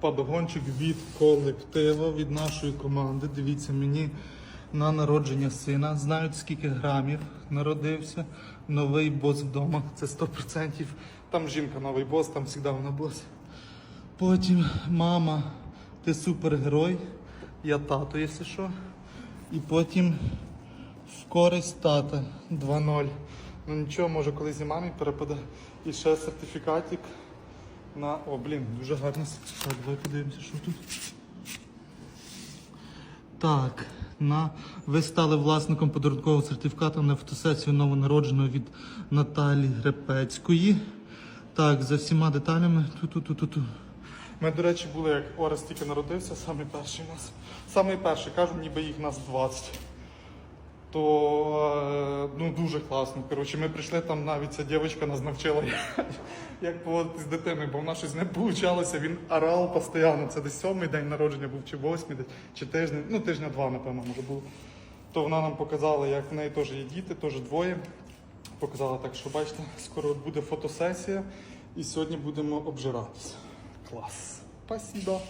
подгончик від колективу, від нашої команди. Дивіться, мені на народження сина. Знають, скільки грамів народився. Новий бос вдома. Це 100%. Там жінка новий бос, там завжди вона бос. Потім мама, ти супергерой. Я тато, якщо що. І потім в користь тата 2-0. Ну нічого, може колись і мамі перепаде. І ще сертифікатик на. О, блін, дуже гарно. Так, давай подивимося, що тут. Так, на ви стали власником подарункового сертифікату на фотосесію новонародженого від Наталі Грепецької. Так, за всіма деталями. Ту-ту-ту-ту-ту. Ми, до речі, були, як Орес тільки народився, самий перший у нас. Самий перший, кажу, ніби їх нас 20. То е, ну дуже класно. Коротше, ми прийшли там навіть ця дівчинка нас навчила, як поводитись з дитиною, бо вона щось не получалося. Він орав постійно. Це десь сьомий день народження був, чи восьмий день, чи тиждень, ну тижня два, напевно, може було. То вона нам показала, як в неї теж є діти, теж двоє. Показала так, що бачите, скоро буде фотосесія, і сьогодні будемо обжиратися. Клас. Спасибо.